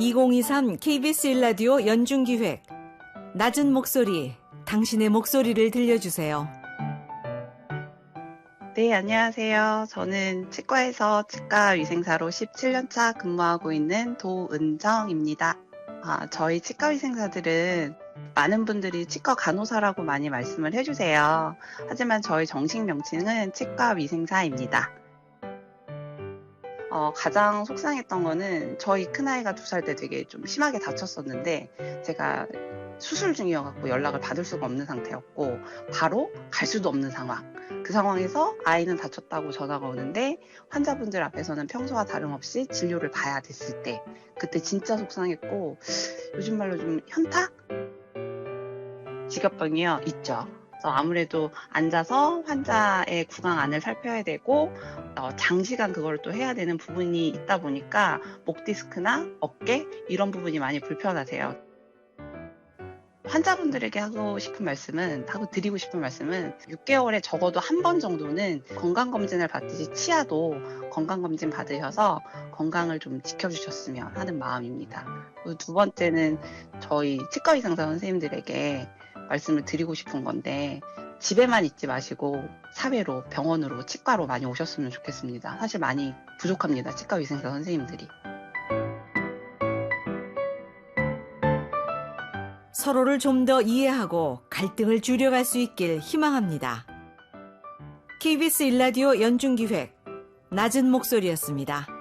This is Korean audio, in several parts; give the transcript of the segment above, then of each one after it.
2023 KBS 일라디오 연중 기획 낮은 목소리 당신의 목소리를 들려주세요. 네, 안녕하세요. 저는 치과에서 치과 위생사로 17년차 근무하고 있는 도은정입니다. 아, 저희 치과 위생사들은 많은 분들이 치과 간호사라고 많이 말씀을 해주세요. 하지만 저희 정식 명칭은 치과 위생사입니다. 어, 가장 속상했던 거는 저희 큰아이가 두 살 때 되게 좀 심하게 다쳤었는데 제가 수술 중이어갖고 연락을 받을 수가 없는 상태였고 바로 갈 수도 없는 상황. 그 상황에서 아이는 다쳤다고 전화가 오는데 환자분들 앞에서는 평소와 다름없이 진료를 봐야 됐을 때 그때 진짜 속상했고 요즘 말로 좀 현타? 직업병이요? 있죠. 그래서 아무래도 앉아서 환자의 구강 안을 살펴야 되고 어, 장시간 그걸 또 해야 되는 부분이 있다 보니까 목 디스크나 어깨 이런 부분이 많이 불편하세요. 환자분들에게 하고 싶은 말씀은 하고 드리고 싶은 말씀은 6개월에 적어도 한 번 정도는 건강 검진을 받듯이 치아도 건강 검진 받으셔서 건강을 좀 지켜주셨으면 하는 마음입니다. 두 번째는 저희 치과 의상사 선생님들에게 말씀을 드리고 싶은 건데 집에만 있지 마시고 사회로 병원으로 치과로 많이 오셨으면 좋겠습니다. 사실 많이 부족합니다. 치과 위생사 선생님들이. 서로를 좀 더 이해하고 갈등을 줄여갈 수 있길 희망합니다. KBS 일라디오 연중 기획 낮은 목소리였습니다.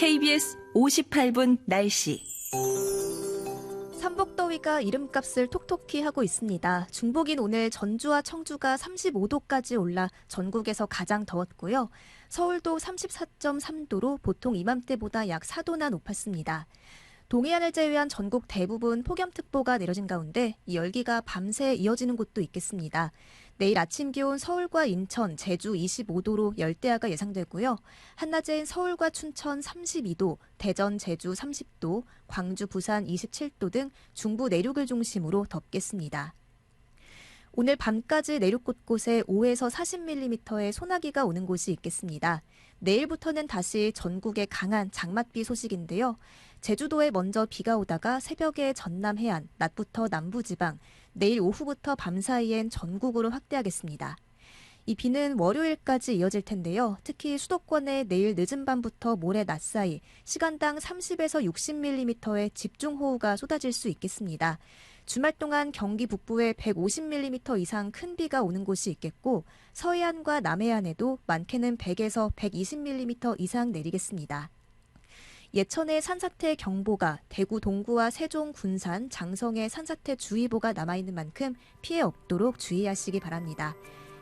KBS 58분 날씨. 삼복더위가 이름값을 톡톡히 하고 있습니다. 중복인 오늘 전주와 청주가 35도까지 올라 전국에서 가장 더웠고요. 서울도 34.3도로 보통 이맘때보다 약 4도나 높았습니다. 동해안을 제외한 전국 대부분 폭염특보가 내려진 가운데 이 열기가 밤새 이어지는 곳도 있겠습니다. 내일 아침 기온 서울과 인천, 제주 25도로 열대야가 예상되고요. 한낮엔 서울과 춘천 32도, 대전, 제주 30도, 광주, 부산 27도 등 중부 내륙을 중심으로 덥겠습니다. 오늘 밤까지 내륙 곳곳에 5에서 40mm의 소나기가 오는 곳이 있겠습니다. 내일부터는 다시 전국에 강한 장맛비 소식인데요. 제주도에 먼저 비가 오다가 새벽에 전남 해안, 낮부터 남부 지방, 내일 오후부터 밤 사이엔 전국으로 확대하겠습니다. 이 비는 월요일까지 이어질 텐데요. 특히 수도권에 내일 늦은 밤부터 모레 낮 사이 시간당 30에서 60mm의 집중호우가 쏟아질 수 있겠습니다. 주말 동안 경기 북부에 150mm 이상 큰 비가 오는 곳이 있겠고 서해안과 남해안에도 많게는 100에서 120mm 이상 내리겠습니다. 예천에 산사태 경보가, 대구 동구와 세종, 군산, 장성에 산사태 주의보가 남아있는 만큼 피해 없도록 주의하시기 바랍니다.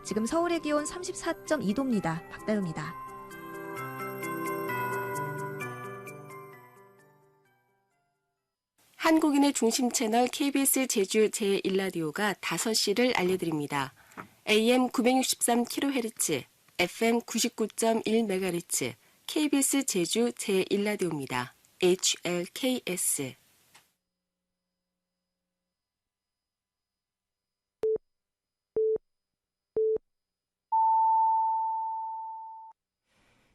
지금 서울의 기온 34.2도입니다. 박다요입니다. 한국인의 중심 채널 KBS 제주 제1라디오가 5시를 알려드립니다. AM 963kHz, FM 99.1MHz, KBS 제주 제1라디오입니다. HLKS.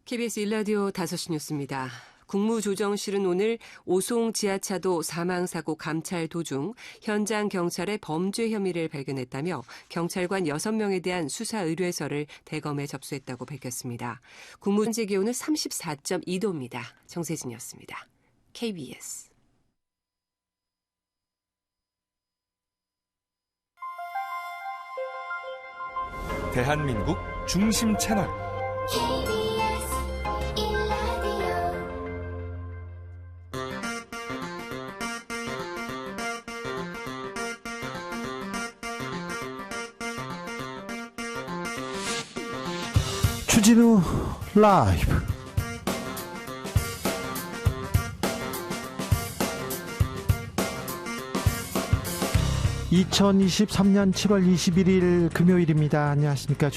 KBS 일라디오 5시 뉴스입니다. 국무조정실은 오늘 오송 지하차도 사망사고 감찰 도중 현장 경찰의 범죄 혐의를 발견했다며 경찰관 6명에 대한 수사 의뢰서를 대검에 접수했다고 밝혔습니다. 국무 현재 기온은 34.2도입니다. 정세진이었습니다. KBS 대한민국 중심 채널 추진우 라이브 2023년 7월 21일 금요일입니다. 안녕하십니까.